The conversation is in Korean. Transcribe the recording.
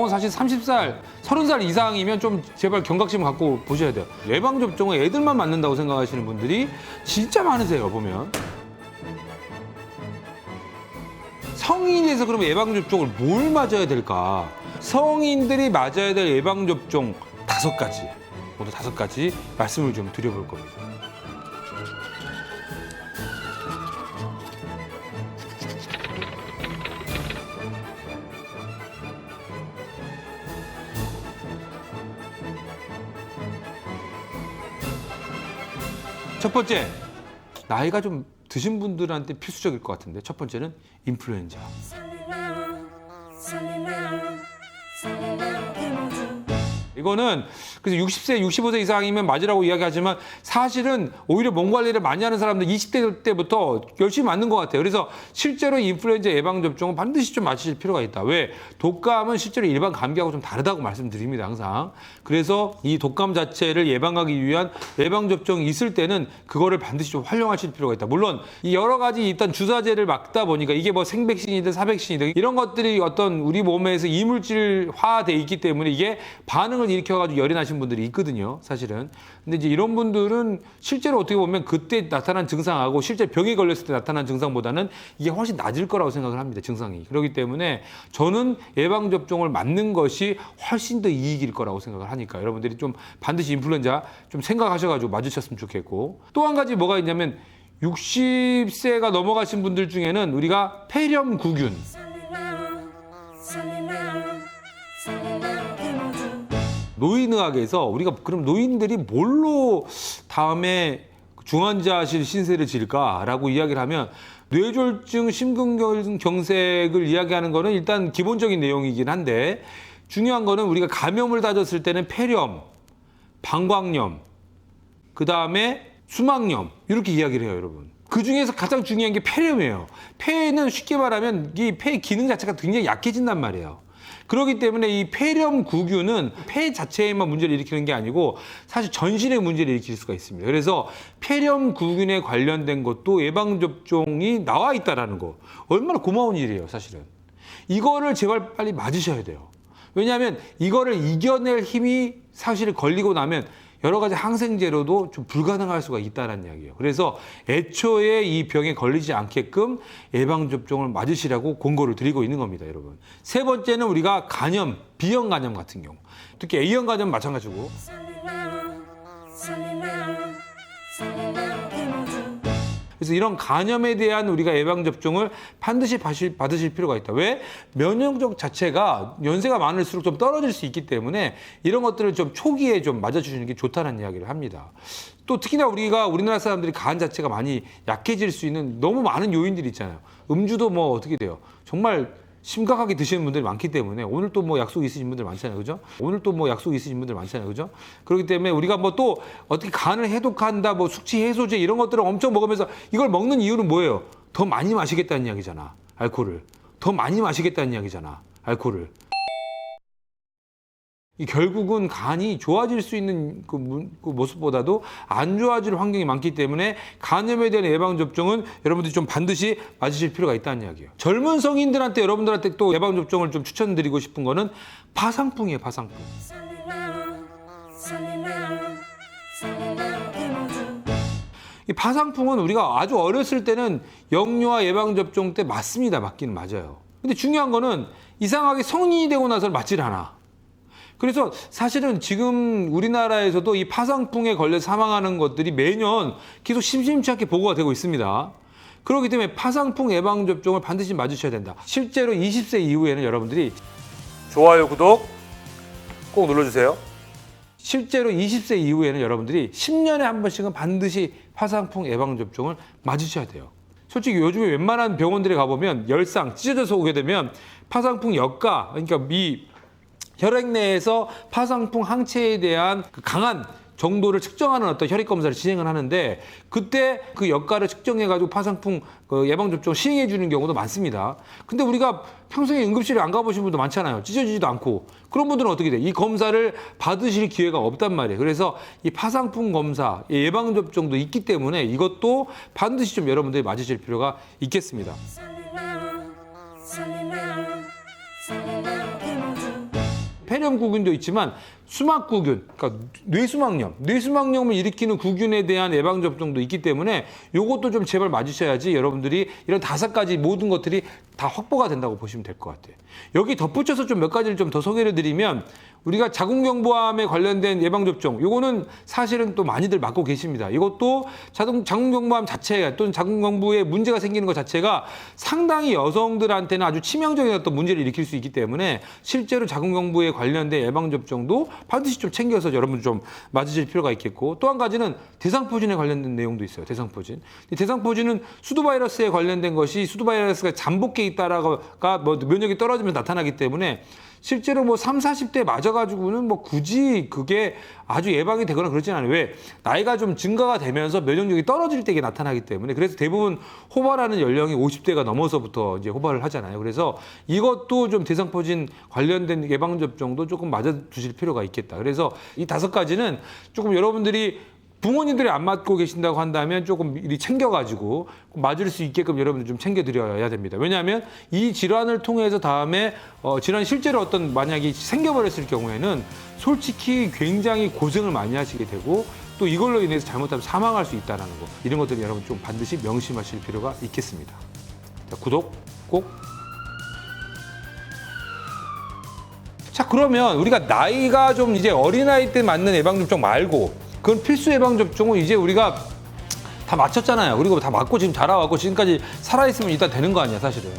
경우 사실 30살, 30살 이상이면 좀 제발 경각심 갖고 보셔야 돼요. 예방 접종은 애들만 맞는다고 생각하시는 분들이 진짜 많으세요 보면. 성인이 돼서 그러면 예방 접종을 뭘 맞아야 될까? 성인들이 맞아야 될 예방 접종 다섯 가지, 모두 다섯 가지 말씀을 좀 드려볼 겁니다. 첫 번째, 나이가 좀 드신 분들한테 필수적일 것 같은데 첫 번째는 인플루엔자. 이거는 그래서 60세, 65세 이상이면 맞으라고 이야기하지만 사실은 오히려 몸 관리를 많이 하는 사람들 20대 때부터 열심히 맞는 것 같아요. 그래서 실제로 인플루엔자 예방 접종은 반드시 좀 맞으실 필요가 있다. 왜? 독감은 실제로 일반 감기하고 좀 다르다고 말씀드립니다. 항상. 그래서 이 독감 자체를 예방하기 위한 예방 접종이 있을 때는 그거를 반드시 좀 활용하실 필요가 있다. 물론 이 여러 가지 일단 주사제를 막다 보니까 이게 뭐 생백신이든 사백신이든 이런 것들이 어떤 우리 몸에서 이물질화돼 있기 때문에 이게 반응 을 일으켜가지고 열이 나신 분들이 있거든요. 사실은. 근데 이제 이런 분들은 실제로 어떻게 보면 그때 나타난 증상하고 실제 병에 걸렸을 때 나타난 증상보다는 이게 훨씬 낮을 거라고 생각을 합니다. 증상이. 그렇기 때문에 저는 예방 접종을 맞는 것이 훨씬 더 이익일 거라고 생각을 하니까 여러분들이 좀 반드시 인플루엔자 좀 생각하셔가지고 맞으셨으면 좋겠고 또 한 가지 뭐가 있냐면 60세가 넘어가신 분들 중에는 우리가 폐렴구균 노인의학에서 우리가 그럼 노인들이 뭘로 다음에 중환자실 신세를 질까라고 이야기를 하면 뇌졸중 심근경색을 이야기하는 거는 일단 기본적인 내용이긴 한데 중요한 거는 우리가 감염을 다졌을 때는 폐렴, 방광염, 그 다음에 수막염 이렇게 이야기를 해요, 여러분. 그 중에서 가장 중요한 게 폐렴이에요. 폐는 쉽게 말하면 이 폐 기능 자체가 굉장히 약해진단 말이에요. 그렇기 때문에 이 폐렴 구균은 폐 자체에만 문제를 일으키는 게 아니고 사실 전신에 문제를 일으킬 수가 있습니다. 그래서 폐렴 구균에 관련된 것도 예방 접종이 나와 있다라는 거 얼마나 고마운 일이에요, 사실은. 이거를 제발 빨리 맞으셔야 돼요. 왜냐하면 이거를 이겨낼 힘이 사실 걸리고 나면 여러 가지 항생제로도 좀 불가능할 수가 있다는 이야기예요. 그래서 애초에 이 병에 걸리지 않게끔 예방 접종을 맞으시라고 권고를 드리고 있는 겁니다, 여러분. 세 번째는 우리가 간염, B형 간염 같은 경우, 특히 A형 간염 마찬가지고 그래서 이런 간염에 대한 우리가 예방 접종을 반드시 받으실, 받으실 필요가 있다. 왜? 면역력 자체가 연세가 많을수록 좀 떨어질 수 있기 때문에 이런 것들을 좀 초기에 좀 맞아 주시는 게 좋다는 이야기를 합니다. 또 특히나 우리가 우리나라 사람들이 간 자체가 많이 약해질 수 있는 너무 많은 요인들이 있잖아요. 음주도 뭐 어떻게 돼요? 정말 심각하게 드시는 분들이 많기 때문에 오늘 또 뭐 약속 있으신 분들 많잖아요. 그죠? 오늘 또 뭐 약속 있으신 분들 많잖아요. 그죠? 그렇기 때문에 우리가 뭐 또 어떻게 간을 해독한다, 뭐 숙취 해소제 이런 것들을 엄청 먹으면서 이걸 먹는 이유는 뭐예요? 더 많이 마시겠다는 이야기잖아. 알코올을. 더 많이 마시겠다는 이야기잖아. 알코올을. 이 결국은 간이 좋아질 수 있는 그, 문- 그 모습보다도 안 좋아질 환경이 많기 때문에 간염에 대한 예방 접종은 여러분들이 좀 반드시 맞으실 필요가 있다는 이야기예요. 젊은 성인들한테 여러분들한테 또 예방 접종을 좀 추천드리고 싶은 거는 파상풍이에요, 파상풍. 이 파상풍은 우리가 아주 어렸을 때는 영유아 예방 접종 때 맞습니다. 맞기는 맞아요. 근데 중요한 거는 이상하게 성인이 되고 나서 맞질 않아. 그래서 사실은 지금 우리나라에서도 이 파상풍에 걸려 사망하는 것들이 매년 계속 심심치 않게 보고가 되고 있습니다. 그렇기 때문에 파상풍 예방 접종을 반드시 맞으셔야 된다. 실제로 20세 이후에는 여러분들이 좋아요, 구독 꼭 눌러주세요. 실제로 20세 이후에는 여러분들이 10년에 한 번씩은 반드시 파상풍 예방 접종을 맞으셔야 돼요. 솔직히 요즘에 웬만한 병원들에 가보면 열상 찢어져서 오게 되면 파상풍 역가 그러니까 이 혈액 내에서 파상풍 항체에 대한 그 강한 정도를 측정하는 어떤 혈액 검사를 진행을 하는데 그때 그 역가를 측정해 가지고 파상풍 그 예방 접종 시행해 주는 경우도 많습니다. 근데 우리가 평소에 응급실에 안 가보신 분도 많잖아요. 찢어지지도 않고 그런 분들은 어떻게 돼? 이 검사를 받으실 기회가 없단 말이에요. 그래서 이 파상풍 검사 이 예방 접종도 있기 때문에 이것도 반드시 좀 여러분들이 맞으실 필요가 있겠습니다. 구균도 있지만 수막구균, 그러니까 뇌수막염, 뇌수막염을 일으키는 구균에 대한 예방 접종도 있기 때문에 요것도 좀 제발 맞으셔야지 여러분들이 이런 다섯 가지 모든 것들이 다 확보가 된다고 보시면 될 것 같아요. 여기 덧붙여서 좀 몇 가지를 좀 더 소개를 드리면 우리가 자궁경부암에 관련된 예방 접종, 요거는 사실은 또 많이들 맞고 계십니다. 이것도 자궁 자궁경부암 자체가 또는 자궁경부에 문제가 생기는 것 자체가 상당히 여성들한테는 아주 치명적인 어떤 문제를 일으킬 수 있기 때문에 실제로 자궁경부에 관련된 예방 접종도 반드시 좀 챙겨서 여러분 좀 맞으실 필요가 있겠고 또 한 가지는 대상포진에 관련된 내용도 있어요. 대상포진. 이 대상포진은 수두바이러스에 관련된 것이 수두바이러스가 잠복해 있다라가 뭐 면역이 떨어지면 나타나기 때문에 실제로 뭐 3, 40대 맞아가지고는 뭐 굳이 그게 아주 예방이 되거나 그러진 않아요. 왜? 나이가 좀 증가가 되면서 면역력이 떨어질 때 이게 나타나기 때문에 그래서 대부분 호발하는 연령이 50대가 넘어서부터 이제 호발을 하잖아요. 그래서 이것도 좀 대상포진 관련된 예방접종도 조금 맞아 두실 필요가 있겠다. 그래서 이 다섯 가지는 조금 여러분들이 부모님들이 안 맞고 계신다고 한다면 조금 미리 챙겨가지고 맞을 수 있게끔 여러분들 좀 챙겨드려야 됩니다. 왜냐하면 이 질환을 통해서 다음에 어, 질환 실제로 어떤 만약에 생겨버렸을 경우에는 솔직히 굉장히 고생을 많이 하시게 되고 또 이걸로 인해서 잘못하면 사망할 수 있다는 거 이런 것들 여러분 좀 반드시 명심하실 필요가 있겠습니다. 자, 구독 꼭 자 그러면 우리가 나이가 좀 이제 어린아이 때 맞는 예방접종 말고 그건 필수 예방 접종은 이제 우리가 다 맞췄잖아요. 그리고 다 맞고 지금 자라왔고 지금까지 살아있으면 일단 되는 거 아니야 사실은.